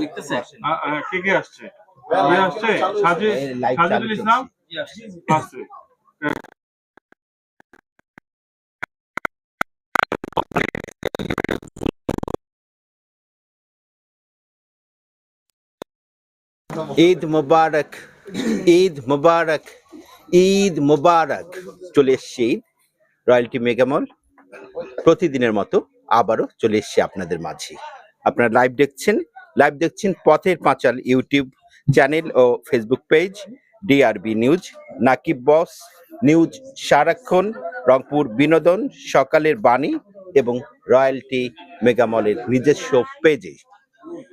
লিখতেছে? আ- আ, কে কে আসছে? আসছে। সাজি সাজিদুল ইসলাম? আসছে। ঈদ মুবারক ঈদ মোবারক ঈদ মুবারক। চলে এসছে ঈদ রয়্যালটি মেগামল। প্রতিদিনের মতো আবারও চলে এসছে আপনাদের মাঝে। আপনারা লাইভ দেখছেন। লাইভ দেখছেন পথের পাঁচাল ইউটিউব চ্যানেল ও ফেসবুক পেজ ডিআরবি নিউজ নাকিব বস নিউজ, সারাক্ষণ, রংপুর বিনোদন, সকালের বাণী এবং রয়্যালটি মেগামলের নিজস্ব পেজে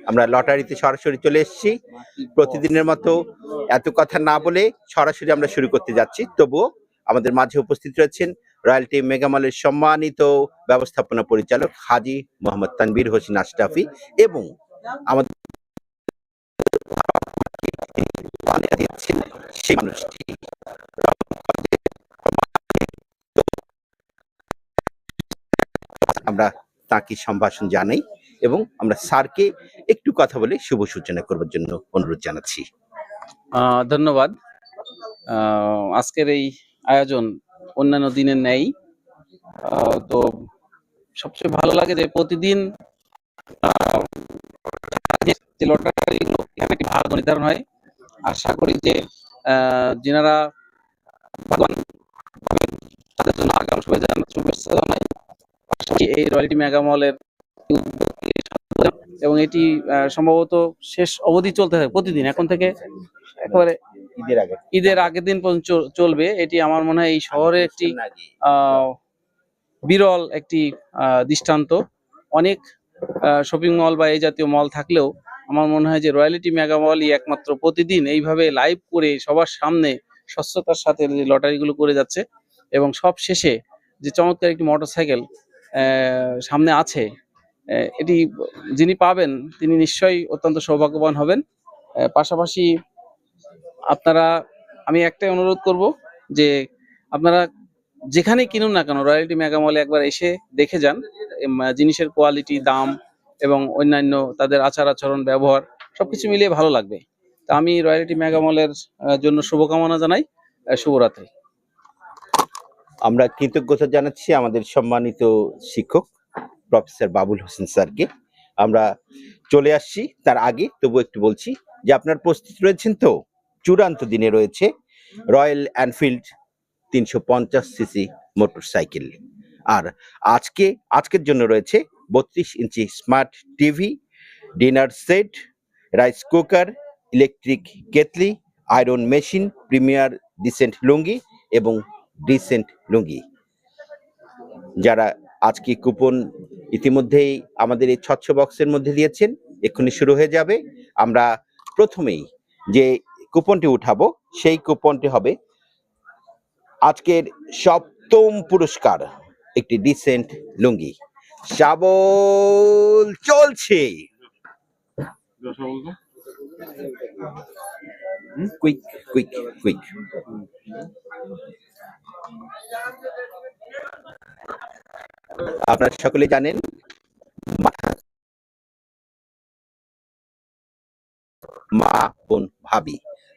আমরা লটারিতে সরাসরি চলে এসেছি। প্রতিদিনের মতো এত কথা না বলে সরাসরি আমরা শুরু করতে যাচ্ছি। তবুও আমাদের মাঝে উপস্থিত রয়েছেন রয়্যালটি মেগামলের সম্মানিত ব্যবস্থাপনা পরিচালক হাজি মোহাম্মদ তানবীর হোসেন আশরাফি এবং আমাদের আমরা তাকে সম্ভাষণ জানাই এবং আমরা স্যারকে একটু কথা বলে শুভ সূচনা করবার জন্য অনুরোধ জানাচ্ছি। ধন্যবাদ। আজকের এই আয়োজন অন্যান্য দিনের নেই। তো সবচেয়ে ভালো লাগে যে প্রতিদিন যে লটারিগুলো এখানে ভাগ নির্ধারণ হয়। আশা করি যে যিনারা তাদের জন্য আগাম শুভেচ্ছা শুভেচ্ছা জানাই। এই রয়্যালটি মেগা এবং এটি সম্ভবত শেষ অবধি চলতে থাকে প্রতিদিন। এখন থেকে একেবারে ঈদের আগে। ঈদের আগের দিন পর্যন্ত চলবে। এটি আমার মনে হয় এই শহরে একটি বিরল একটি দৃষ্টান্ত। অনেক শপিং মল বা এই জাতীয় মল থাকলেও আমার মনে হয় যে রয়্যালিটি মেগা মলই একমাত্র প্রতিদিন এইভাবে লাইভ করে সবার সামনে স্বচ্ছতার সাথে যে লটারিগুলো করে যাচ্ছে এবং সব শেষে যে চমৎকার একটি মোটরসাইকেল সামনে আছে এটি যিনি পাবেন তিনি নিশ্চয়ই অত্যন্ত সৌভাগ্যবান হবেন। পাশাপাশি আপনারা, আমি একটাই অনুরোধ করব যে আপনারা যেখানে কিনুন না কেন রয়্যালটি মেগা মলে একবার এসে দেখে যান জিনিসের কোয়ালিটি দাম এবং অন্যান্য তাদের আচার আচরণ, ব্যবহার, সবকিছু মিলিয়ে ভালো লাগবে। তা আমি রয়্যালটি মেগা মলের জন্য শুভকামনা জানাই শুভরাত্রি। আমরা কৃতজ্ঞতা জানাচ্ছি আমাদের সম্মানিত শিক্ষক, প্রফেসর বাবুল হোসেন স্যারকে। আমরা চলে আসছি, তার আগে তবু একটু বলছি যে আপনার প্রস্তুত রয়েছেন তো? চূড়ান্ত দিনে রয়েছে রয়্যাল এনফিল্ড তিনশো পঞ্চাশ সিসি মোটর সাইকেল আর আজকে, আজকের জন্য রয়েছে বত্রিশ inch smart TV, dinner set, rice cooker, electric kettle iron machine, premier decent lungi এবং ডিসেন্ট লুঙ্গি। যারা আজকে কুপন ইতিমধ্যেই আমাদের এই স্বচ্ছ বক্সের মধ্যে দিয়েছেন, এক্ষুনি শুরু হয়ে যাবে। আমরা প্রথমেই যে কুপনটি উঠাবো, সেই কুপনটি হবে আজকের সপ্তম পুরস্কার, একটি ডিসেন্ট লুঙ্গি। শাবল, চলছে। কুইক কুইক আপনারা সকলে জানেন, মা বোন, ভাবি।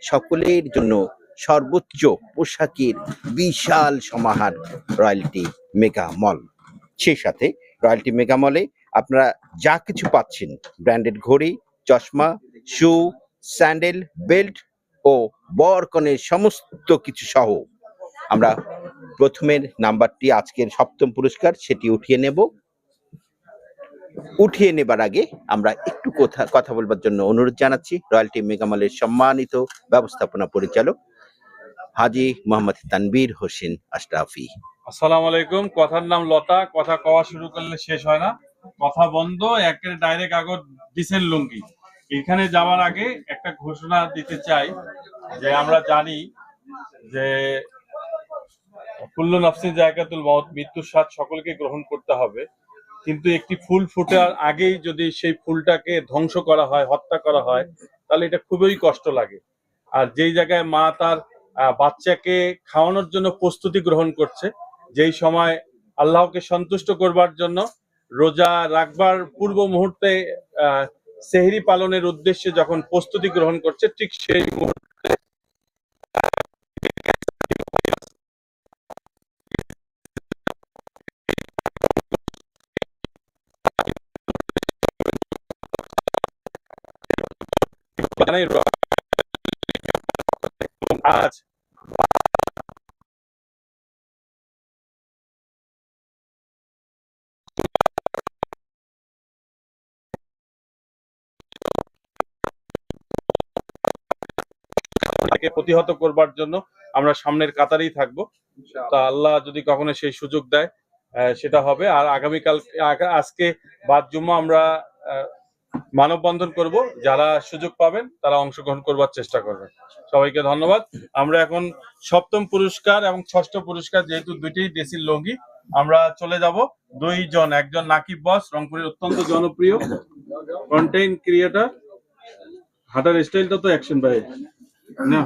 সকলের জন্য সর্বোচ্চ পোশাকের বিশাল সমাহার রয়্যালটি মেগা মল। সেই সাথে রয়্যালটি মেগা মলে আপনারা যা কিছু পাচ্ছেন, ব্র্যান্ডেড ঘড়ি, চশমা, শু, স্যান্ডেল, বেল্ট ও বরকনের সমস্ত কিছু সহ আমরা প্রথমের নাম্বারটি আজকের সপ্তম পুরস্কার, সেটি উঠিয়ে নেব। উঠিয়ে নেবার আগে আমরা একটু কথা কথা বলবার জন্য অনুরোধ জানাচ্ছি। রয়্যালটি মেগামলের সম্মানিত ব্যবস্থাপনা পরিচালক হাজি মোহাম্মদ তানবীর হোসেন আশরাফি। আসসালামু আলাইকুম। কথার নাম লতা, কথা কওয়া শুরু করলে শেষ হয় না। কথা বন্ধ, একের ডাইরেক্ট আগর দিছেন লুঙ্গি। এখানে যাওয়ার আগে একটা ঘোষণা দিতে চাই যে আমরা জানি যে কুল্লু নফসিন জায়গাতুল মত মৃত্যুর স্বাদ সকলকে গ্রহণ করতে হবে। কিন্তু একটি ফুল ফোটার আগেই যদি সেই ফুলটাকে ধ্বংস করা হয়, হত্যা করা হয়, তাহলে এটা খুবই কষ্ট লাগে। আর যেই জায়গায় মা তার বাচ্চাকে খাওয়ানোর জন্য প্রস্তুতি গ্রহণ করছে, যেই সময় আল্লাহকে সন্তুষ্ট করবার জন্য রোজা রাখবার পূর্ব মুহূর্তে সেহরি পালনের উদ্দেশ্যে যখন প্রস্তুতি গ্রহণ করছে, ঠিক সেই মুহূর্তে জানাই আজ প্রতিহত করবার জন্য আমরা সামনের কাতারেই থাকব। তা আল্লাহ যদি কখনো সেই সুযোগ দেয় সেটা হবে। আর আগামীকাল আজকে বাদ জুম্মা আমরা মানববন্ধন করব। যারা সুযোগ পাবেন তারা অংশগ্রহণ করবার চেষ্টা করবেন। সবাইকে ধন্যবাদ। আমরা এখন সপ্তম পুরস্কার এবং ষষ্ঠ পুরস্কার যেহেতু দুইটি দেশির লঙ্গি আমরা চলে যাব দুইজন একজন নাকিব বস রংপুরের অত্যন্ত জনপ্রিয় কন্টেন্ট ক্রিয়েটর হাঁটার স্টাইলটা তো অ্যাকশন ভাই না?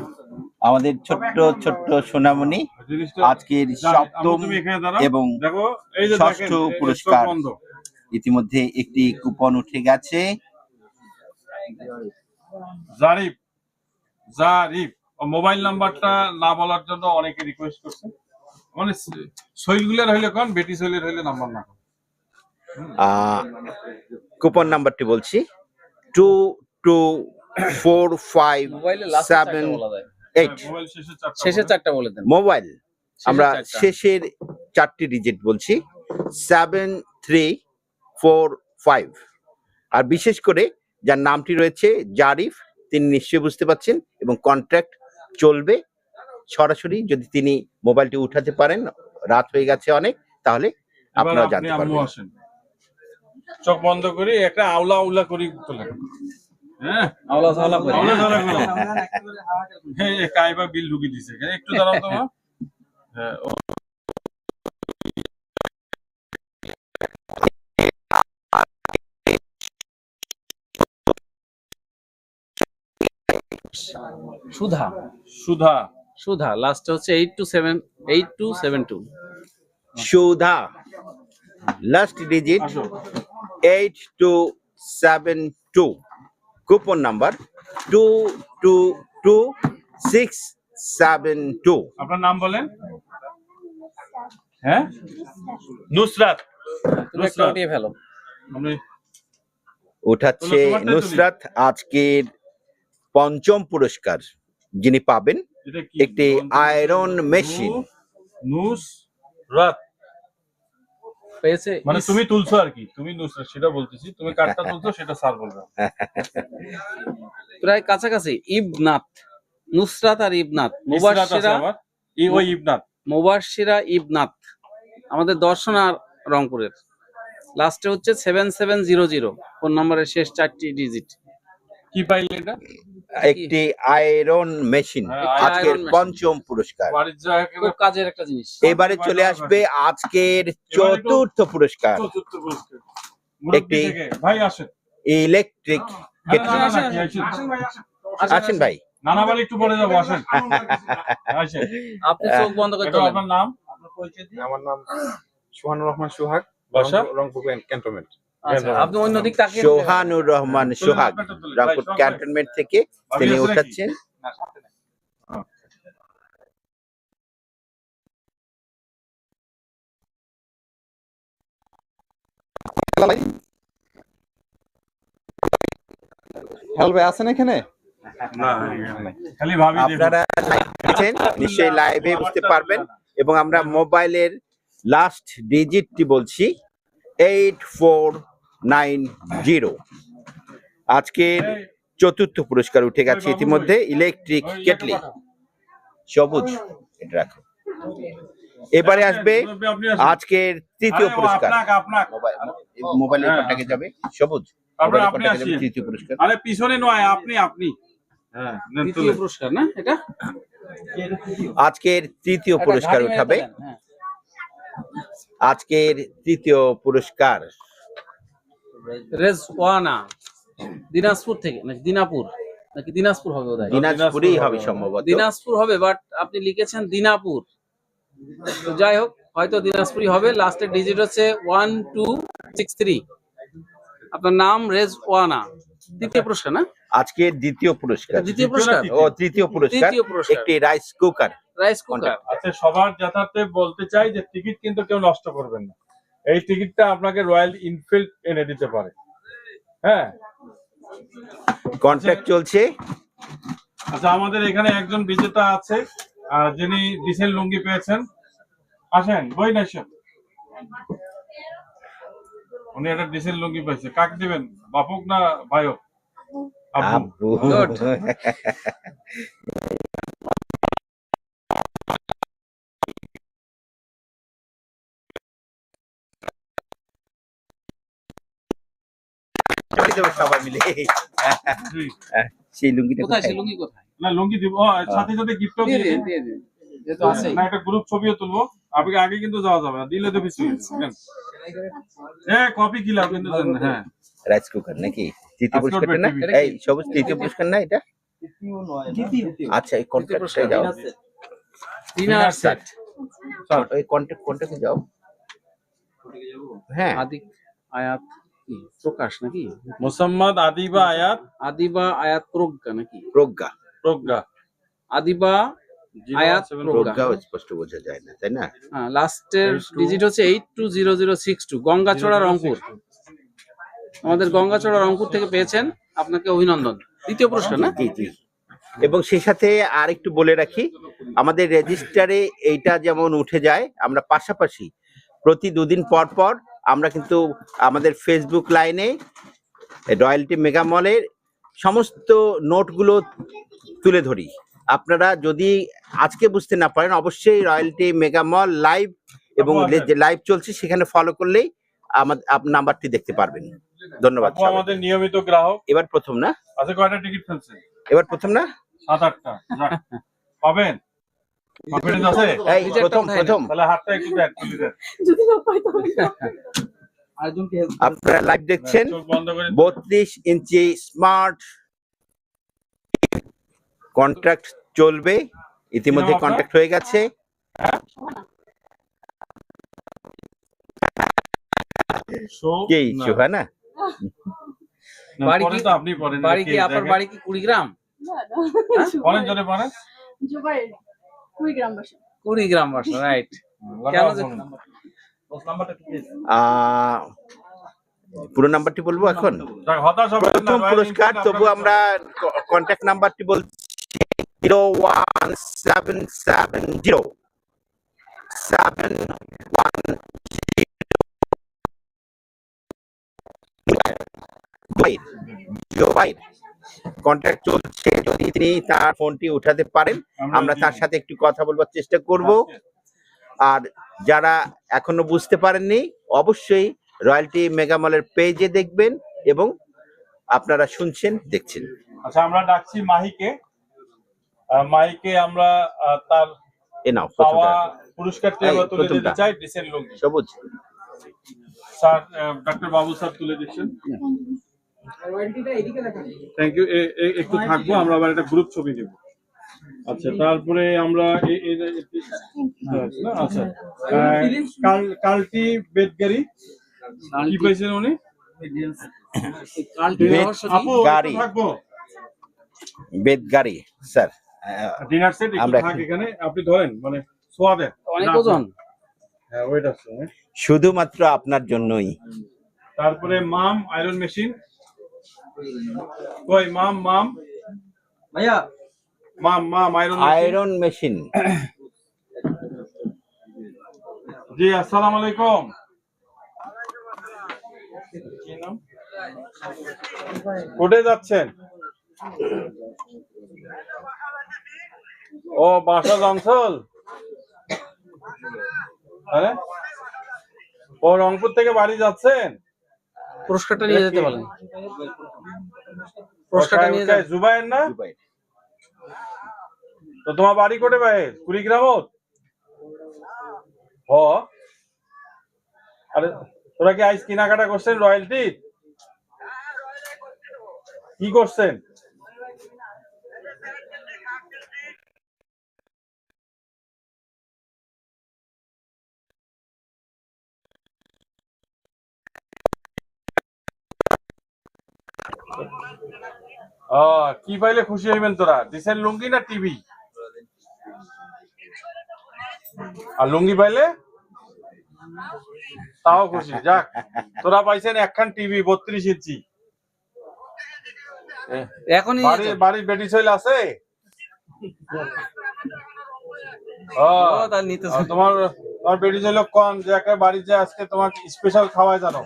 আমাদের ছোট্ট ছোট্ট সোনামণি আজকের সপ্তম। এবং দেখো এই যে ষষ্ঠ পুরস্কার। ইতিমধ্যে একটি কুপন উঠে গেছে। জারিফ জারিফ মোবাইল নাম্বারটা না বলার জন্য অনেকে রিকোয়েস্ট করছে। মানে শৈলগুলার হইলে কোন বেটি শৈলের হইলে নাম্বার না আহ, কুপন নাম্বারটি বলছি। Two two four five seven eight. Mobile শেষে। চারটা বলে দেন। মোবাইল। আমরা শেষের চারটি ডিজিট বলছি। Seven three four five. আর বিশেষ করে যার নামটি রয়েছে জারিফ তিনি নিশ্চয়ই বুঝতে পারছেন এবং কন্ট্রাক্ট চলবে। সরাসরি যদি তিনি মোবাইলটি উঠাতে পারেন রাত হয়ে গেছে অনেক তাহলে আপনারা আপনি জানতে পারবেন। চোখ বন্ধ করে একটা আওলা আউলা করি তোলেন হ্যাঁ? আওলা সাওলা করে। আওলা সাওলা করে। হ্যাঁ কাইবা বিল ঢুকি দিছে। একটু দাঁড়াও তো হ্যাঁ সুধা। সুধা। সুধা লাস্টে হচ্ছে eight two seven eight two seven two Sudha last digit eight two seven two coupon number two two two six seven two আপনার নাম বলেন? হ্যাঁ? নুসরাত। নুসরাত। উঠাচ্ছে নুসরাত আজকের পঞ্চম পুরস্কার যিনি পাবেন একটি আয়রন মেশিন নুসরাত পেয়েছে মানে তুমি তুলছো আর কি। তুমি নুসরাত সেটা বলতেছি। তুমি কার্ডটা তুলছো সেটা স্যার বলবে। প্রায় কাছাকাছি ইবনাথ নুসরাত আর আছে মুবাশশিরা ই ওই ইবনাথ মুবাশশিরা ইবনাথ আমাদের দর্শন আর রংপুরের। লাস্টে হচ্ছে seven seven zero zero phone নম্বরের শেষ চারটি ডিজিট কি পাইলে এটা? একটি আয়রন মেশিন হ্যাঁ, আজকের পঞ্চম পুরস্কার। কাজের একটা জিনিস। এবারে চলে আসবে আজকের চতুর্থ পুরস্কার। চতুর্থ পুরস্কার। মুরব্বি একটি- ভাই আসেন। ইলেকট্রিক আসেন? ভাই। নানা একটু পরে যাব আসেন। আসেন। আপনি চোখ বন্ধ করে আপনার নাম? আমার নাম সোহানুর রহমান সোহাগ বাসা? রংপুর- ক্যান্টনমেন্ট। আপনি অন্য দিক তাকিয়ে সোহানুর রহমান সোহাগ। রামপুর ক্যান্টনমেন্ট থেকে তিনি উঠাচ্ছেন? হ্যালো ভাই আছেন এখানে? না, এখানে নাই। খালি আপনারা নিশ্চয়ই লাইভে বুঝতে পারবেন। এবং আমরা মোবাইলের লাস্ট ডিজিটটি বলছি এইট ফোর নাইন জিরো আজকের চতুর্থ পুরস্কার উঠে গেছে ইতিমধ্যে ইলেকট্রিক কেটলি সবুজ এটা রাখো এবারে আসবে। আজকের তৃতীয় পুরস্কার আপনাকে, আপনাকে। মোবাইল মোবাইলের হ্যাঁ। যাবে সবুজ আপনি কন্টাক্টে তৃতীয় পুরস্কার আরে পিছনে নয় আপনি আপনি হ্যাঁ। পুরস্কার না এটা আজকের তৃতীয় পুরস্কার উঠাবে হ্যাঁ। আজকের তৃতীয় পুরস্কার রেজওয়ানা দিনাজপুর থেকে নাকি দিনাপুর নাকি দিনাজপুর হবে বোধহয়? দিনাজপুরেই হবে। সম্ভবত। দিনাজপুর হবে বাট আপনি লিখেছেন দিনাপুর। তো যাই হোক হয়তো দিনাজপুরই হবে। লাস্টের ডিজিট হচ্ছে ওয়ান টু সিক্স থ্রি আপনার নাম রেজওয়ানা। দ্বিতীয় পুরস্কার না? আজকের দ্বিতীয় পুরস্কার। দ্বিতীয় পুরস্কার? ও তৃতীয় পুরস্কার। তৃতীয় পুরস্কার। একটি রাইস কুকার রাইস কুকার আচ্ছা সবার যাতায়াতে বলতে চাই যে টিকিট কিন্তু কেউ নষ্ট করবেন না। এই টিকিটটা আপনাকে রয়্যাল ইনফিল্ড এনে দিতে পারে। হ্যাঁ? কন্ট্রাক্ট চলছে। আচ্ছা আমাদের এখানে একজন বিজেতা আছে যিনি ডিসেল লুঙ্গি পেয়েছেন। আসেন বই না। উনি একটা ডিসেল লুঙ্গি পেয়েছে। কাক দিবেন? বাপক না ভাইও? আব্বু যাবে সবাই মিলে। সেই লুঙ্গিটা কোথায়? কোথায়? সে লুঙ্গি কোথায়? না লুঙ্গি দিব। সাথে সাথে গিফটও দিয়ে দিয়ে দিন দিন। দিয়ে দিন। না একটা গ্রুপ ছবিও তুলবো। আপনাকে আগে কিন্তু যাওয়া যাবে না দিলে তো এ কপি কিন্তু হ্যাঁ। রাইস কুকার নাকি? তৃতীয় পুরস্কারটা না? এই সবুজ তৃতীয় পুরস্কার না এটা? আচ্ছা এই কন্ট্রাক্টে যাও। ডিনার সেট ওই কন্ট্রাক্ট কন্ট্রাক্টে যাও। হ্যাঁ। আয়াত। কি প্রকাশ নাকি? মোসাম্মদ আদিবা আয়াত? আদিবা আয়াত প্রজ্ঞা নাকি? প্রজ্ঞা। প্রজ্ঞা। আদিবা আয়াত প্রজ্ঞা। স্পষ্ট বোঝা যায় না তাই না? হ্যাঁ লাস্টের ডিজিট হচ্ছে eight two zero zero six two Gangachara Rangpur. আমাদের গঙ্গাচড়া রংপুর থেকে পেয়েছেন আপনাকে অভিনন্দন। দ্বিতীয় পুরস্কার না? জি জি। এবং সেই সাথে আর একটু বলে রাখি আমাদের রেজিস্টারে এইটা যেমন উঠে যায় আমরা পাশাপাশি প্রতি দুদিন পর পর আমরা কিন্তু আমাদের ফেসবুক লাইনে রয়্যালটি মেগা মলের সমস্ত নোটগুলো তুলে ধরি। আপনারা যদি আজকে বুঝতে না পারেন অবশ্যই রয়্যালটি মেগা মল লাইভ এবং। যে লাইভ চলছে সেখানে ফলো করলেই আমাদের নাম্বারটি দেখতে পারবেন। ধন্যবাদ আমাদের নিয়মিত গ্রাহক। এবার প্রথম না? আচ্ছা কয়টা টিকিট ফেলছেন? এবার প্রথম না? সাত আটটা। পাবেন? কনফিডেন্স আছে? এই প্রথম প্রথম। তাহলে হাতটা একটু ব্যাক তুলে দেন যদি না পাই তাহলে আপনারা লাইভ দেখছেন? বত্রিশ ইঞ্চি স্মার্ট কন্ট্রাক্ট চলবে। ইতিমধ্যে কন্ট্রাক্ট হয়ে গেছে। শো- কে বাড়ি কি- তো আপনি পড়েন বাড়ি কি আপনার বাড়ি কি কুড়িগ্রাম? না পড়েন না জোরে পড়েন? জুবাইর কুড়িগ্রাম বাসা কুড়িগ্রাম বাসা রাইট। আহ, পুরো নাম্বারটি বলব এখন? প্রথম পুরস্কার তবু আমরা কন্ট্যাক্ট নাম্বারটি বলছি zero one seven seven zero seven one contact চলছে যদি তিনি তার ফোনটি উঠাতে পারেন আমরা তার সাথে একটু কথা বলবার চেষ্টা করব। আর যারা এখনও বুঝতে পারেননি অবশ্যই রয়্যালটি মেগামলের পেজে দেখবেন এবং আপনারা শুনছেন দেখছেন। আচ্ছা আমরা ডাকছি মাহিকে। মাহিকে আমরা তার এ নাও পুরস্কারটি আমরা তুলে দিতে চাই ডিসেন্ট সবুজ। স্যার ডক্টর বাবু স্যার তুলে দিচ্ছেন। থ্যাংক ইউ একটু থাকব আমরা আবার একটা গ্রুপ ছবি দেব। আচ্ছা তারপরে আমরা না, আচ্ছা কালটি বেদগাড়ি কি পাইছেন উনি? থাকব। বেদগাড়ি স্যার। ডিনার সেট থাক এখানে। আপনি ধরেন মানে সোয়া অনেক ওজন। হ্যাঁ হ্যাঁ। শুধুমাত্র আপনার জন্যই। তারপরে মাম আয়রন মেশিন কই মাম মাম? ভাইয়া। মাম মাম আয়রন আয়রন মেশিন জি আসসালামু আলাইকুম। কি নাম? কোথায় যাচ্ছেন? ও বাসা অঞ্চল হ্যাঁ ও রংপুর থেকে বাড়ি যাচ্ছেন? পুরস্কারটা নিয়ে যেতে বলেন পুরস্কারটা নিয়ে যায় জুবাইর না? তো তোমার বাড়ি কোটে ভাই? কুড়িগ্রামত? হ। আরে তোরা কি আইস কেনাকাটা করছেন রয়্যালটি কি করছেন? কি পাইলে খুশি হইবেন তোরা? ডিসেন্ট লুঙ্গি না টিভি? আর লুঙ্গি পাইলে? তাও খুশি। যাক তোরা পাইছেন একখান টিভি বত্রিশ ইঞ্চি। এখনই বাড়ি বাড়ির বেটি ছেলে আছে? তোমার তোমার বেটি ছেলে কম যে একে বাড়ি যে আজকে তোমার স্পেশাল খাওয়াই জানো।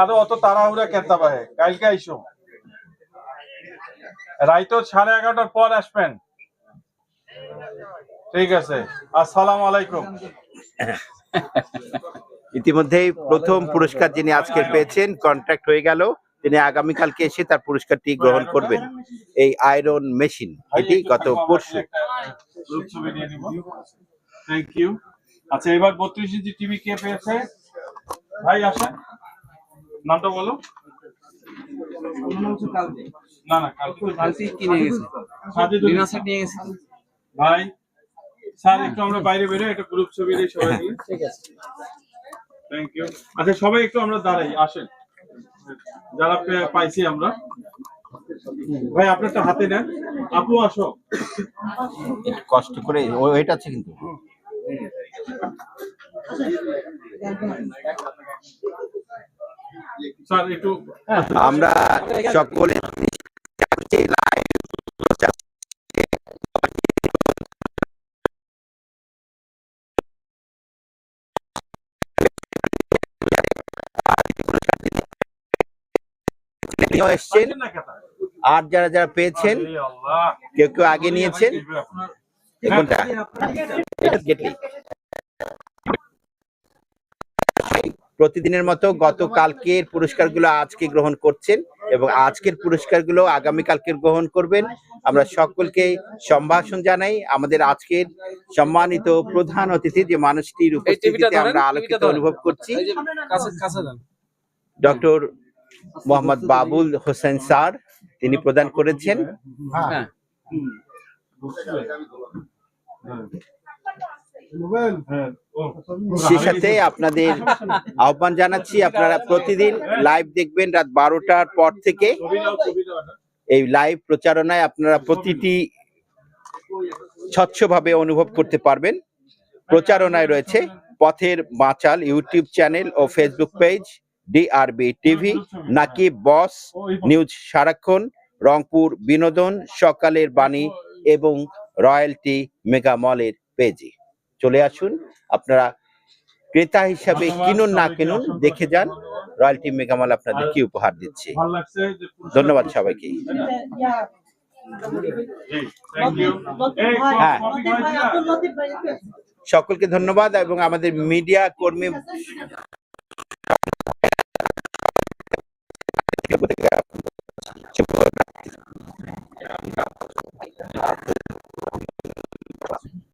আরও অত তাড়াহুড়া কেতা পাহে কালকে আইসো। রাইতো সাড়ে এগারোটার পর আসবেন। ঠিক আছে। আসসালামু আলাইকুম। ইতিমধ্যেই প্রথম পুরস্কার যিনি আজকে পেয়েছেন কন্ট্রাক্ট হয়ে গেল। তিনি আগামীকালকে এসে তার পুরস্কারটি গ্রহণ করবেন। এই আয়রন মেশিন এটি গত পরশু। থ্যাংক ইউ আচ্ছা এবার বত্রিশ ইঞ্চি টিভি কে পেয়েছে? ভাই আসেন। নামটা বলো। না না কালকে। কিনে গেছে। নিয়ে ভাই স্যার একটু আমরা বাইরে বেরো একটা গ্রুপ ছবি দিই সবাই মিলে। ঠিক আছে। থ্যাংক ইউ আচ্ছা সবাই একটু আমরা দাঁড়াই আসেন। যারা পাইছি আমরা। ভাই আপনারটা হাতে নেন। আপু আসো। কষ্ট করে ওইটা এটা আছে কিন্তু। আমরা সকলে এসছেন? আর যারা যারা পেয়েছেন কেউ কেউ আগে নিয়েছেন। কোনটা? কেটলি প্রতিদিনের মতো গতকালকের পুরস্কারগুলো আজকে গ্রহণ করছেন এবং আজকের পুরস্কারগুলো আগামীকালকে গ্রহণ করবেন। আমরা সকলকে সম্ভাষণ জানাই। আমাদের আজকের সম্মানিত প্রধান অতিথি যে মানুষটির উপস্থিতিতে আমরা আলোকিত অনুভব করছি ডক্টর মোহাম্মদ বাবুল হোসেন স্যার তিনি প্রদান করেছেন। হ্যাঁ। হ্যাঁ। সে সাথে আপনাদের আহ্বান জানাচ্ছি আপনারা প্রতিদিন লাইভ দেখবেন রাত বারোটার পর থেকে। এই লাইভ প্রচারণায় আপনারা প্রতিটি স্বচ্ছভাবে অনুভব করতে পারবেন। প্রচারণায় রয়েছে পথের বাঁচাল ইউটিউব চ্যানেল ও ফেসবুক পেজ ডিআরবি টিভি নাকি বস নিউজ সারাক্ষণ রংপুর বিনোদন সকালের বাণী এবং রয়্যালটি মেগা মলের পেজে চলে আসুন আপনারা ক্রেতা হিসাবে কিনুন না কিনুন দেখে যান রয়্যালটি মেগামাল আপনাদের কি উপহার দিচ্ছে ধন্যবাদ সবাইকে হ্যাঁ সকলকে ধন্যবাদ এবং আমাদের মিডিয়া কর্মী